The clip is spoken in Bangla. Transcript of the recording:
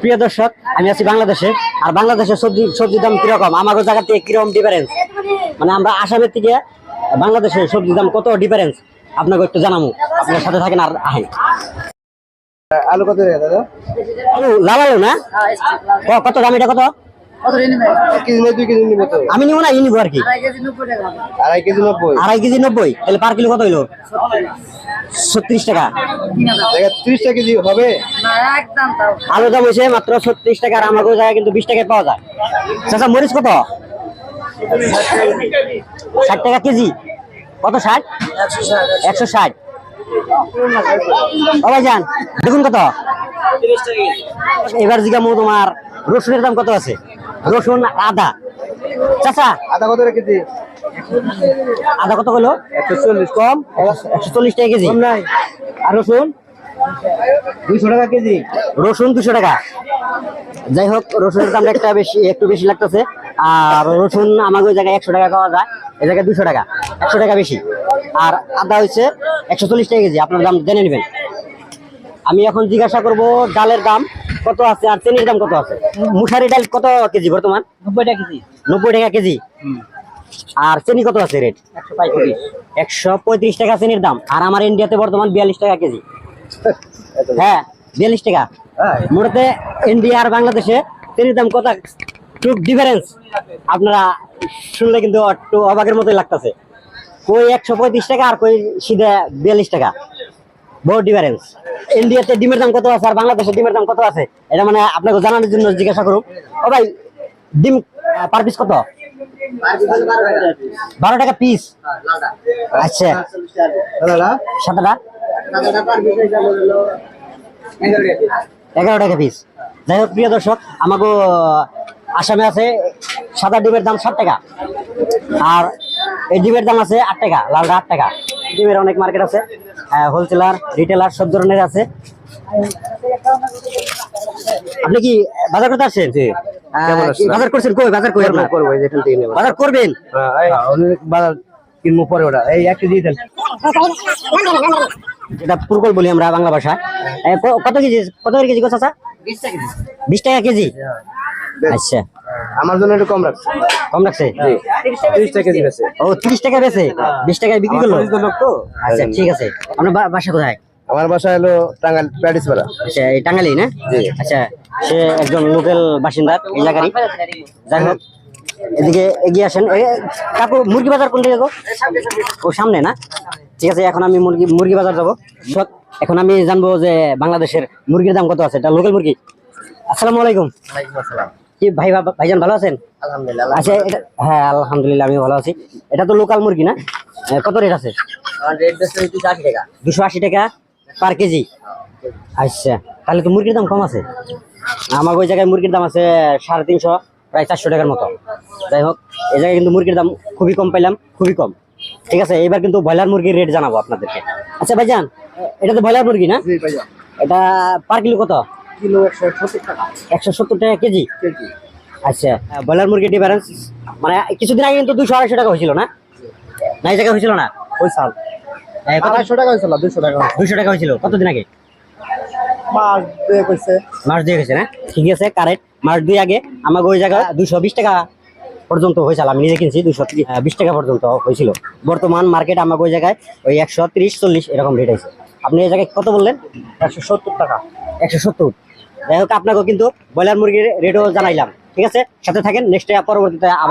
প্রিয় দর্শক আমি আছি বাংলাদেশে আর বাংলাদেশের সবজি সবজির দাম কীরকম? আমাদের জায়গা থেকে কীরকম ডিফারেন্স মানে আমরা আসামের থেকে বাংলাদেশের সবজির দাম কত ডিফারেন্স আপনাকে একটু জানাব। আপনার সাথে থাকেন আর আহেন। আলু কত দাদা? আলু লাল আলু না? ক- কত দাম এটা কত? এক কেজি নয় দুই কেজি নিবে তো। আমি নিবো না ই নিবো আর কি। আড়াই কেজি নব্বই আড়াই কেজি নব্বই। তাহলে পার কিলো কত হইল? ছত্রিশ টাকা। দেখা ত্রিশটা কেজি হবে? আলুর দাম হয়েছে মাত্র ছত্রিশ টাকা আর আমাকে জায়গায় কিন্তু বিশ টাকায় পাওয়া যায়। চাচা মরিচ কত? ষাট টাকা কেজি। কত ষাট? একশো ষাট। ও ভাইজান দেখুন কত? এবার জিগামু তোমার রসুনের দাম কত আছে? রসুন আদা। চাচা আদা কত কেজি? আদা কত হলো? একশো চল্লিশ। কম? একশো চল্লিশ টাকা কেজি। কম নাই। আর রসুন? দুইশো টাকা কেজি। রসুন দুশো টাকা। যাই হোক রসুনের দামটা একটা বেশি একটু বেশি লাগতেছে। আর রসুন আমাকে ওই জায়গায় একশো টাকা পাওয়া যায়। এই জায়গায় দুশো টাকা। একশো টাকা বেশি। আর আদা হচ্ছে একশো চল্লিশ টাকা কেজি। আপনার দাম জেনে নেবেন। আমি এখন জিজ্ঞাসা করব ডালের দাম কত আছে আর চেনির দাম কত আছে? মুসারি ডাল কত কেজি বর্তমান? নব্বই টাকা কেজি। নব্বই টাকা কেজি। আর চেনি কত আছে রেট? একশো পঁয়ত্রিশ। টাকা চেনির দাম। আর আমার ইন্ডিয়াতে বর্তমান বিয়াল্লিশ টাকা কেজি। হ্যাঁ বিয়াল্লিশ টাকা। মোটাতে ইন্ডিয়া আর বাংলাদেশে চেনির দাম কত? একটু ডিফারেন্স আপনারা শুনলে কিন্তু একটু অবাকের মতোই লাগতেছে। কই একশো পঁয়ত্রিশ টাকা আর কই সিধে বিয়াল্লিশ টাকা? বহু ডিফারেন্স ইন্ডিয়াতে ডিমের দাম কত আছে আর বাংলাদেশে ডিমের দাম কত আছে? এটা মানে আপনাকে জানানোর জন্য জিজ্ঞাসা করুন। ও ভাই ডিম পার পিস কত? বারো টাকা পিস আচ্ছা। দাদা? সাতটা এগারো টাকা পিস যাই হোক প্রিয় দর্শক আমাকে আসামে আছে সাদা ডিমের দাম ষাট টাকা। আর এই ডিমের দাম আছে আট টাকা লালটা আট টাকা। ডিমের অনেক মার্কেট আছে হোলসেলার রিটেলার সব ধরনের আছে। আপনি কি বাজার করতে আসছেন? বাজার করছেন কই? বাজার কই? করব থেকে নেব। বাজার করবেন? অনেক বাজার কিনবো পরে ওটা। এই এক কেজি দেন। এটা পুরকল বলি আমরা বাংলা ক- কত কেজি কত কেজি গো চাচা? বিশ টাকা কেজি। আচ্ছা। আমার জন্য একটু কম রাখছে। কম রাখছে? ত্রিশ টাকা কেজি আছে ও তিরিশ টাকা বেছে বিশ টাকায় বিক্রি করল? তো। আচ্ছা ঠিক আছে। আপনার বা- বাসা কোথায়? আমার বাসা হলো টাঙ্গাল প্যাটিস পাড়া আচ্ছা এই টাঙ্গালি না? জি। আচ্ছা। সে একজন লোকাল বাসিন্দা জায়গারই যাই হোক এদিকে এগিয়ে আসেন। কাকু মুরগি বাজার কোন দিকে গো? ও সামনে না? ঠিক আছে এখন আমি মুরগি মুরগি বাজার যাব। এখন আমি জানব যে বাংলাদেশের মুরগির দাম কত আছে। এটা লোকাল মুরগি। আসসালামু আলাইকুম। কি ভাই ভাইজান ভালো আছেন? আলহামদুলিল্লাহ আচ্ছা এটা হ্যাঁ আলহামদুলিল্লাহ আমি ভালো আছি। এটা তো লোকাল মুরগি না? কত রেট আছে? দুশো আশি টাকা। দুশো আশি টাকা পার কেজি। আচ্ছা তাহলে তো মুরগির দাম কম আছে। আমার ওই জায়গায় মুরগির দাম আছে সাড়ে তিনশো প্রায় চারশো টাকার মতো। যাই হোক এই জায়গায় কিন্তু মুরগির দাম খুবই কম পাইলাম খুবই কম। ঠিক আছে এবার কিন্তু ব্রয়লার মুরগির রেট জানাব আপনাদেরকে। আচ্ছা ভাইজান এটা তো ব্রয়লার মুরগি না? এটা পার কিলো কত? কিলো একশো সত্তর টাকা। কেজি? আচ্ছা ব্রয়লার মুরগির ডিফারেন্স মানে কিছুদিন আগে কিন্তু দুশো আড়াইশো টাকা হয়েছিল না? না এই জায়গায় হয়েছিল না? ওই সাল আড়াইশো টাকা হয়েছিল দুশো টাকা। দুশো টাকা হয়েছিল। কতদিন আগে? মাছ দিয়ে কইছে মাস দুই গেছে না? ঠিক আছে কারেক্ট মাস দুই আগে আমাকে ওই জায়গা দুশো বিশ টাকা পর্যন্ত হয়েছিল আমি নিজে কিনছি দুশো বিশ টাকা পর্যন্ত হয়েছিল। বর্তমান মার্কেট আমাকে ওই জায়গায় ওই একশো তিরিশ চল্লিশ এরকম রেট আছে আপনি এই জায়গায় কত বললেন? একশো সত্তর টাকা। একশো সত্তর। যাই হোক আপনাকেও কিন্তু ব্রয়লার মুরগির রেটও জানাইলাম। ঠিক আছে? সাথে থাকেন নেক্সট পরবর্তীতে আবার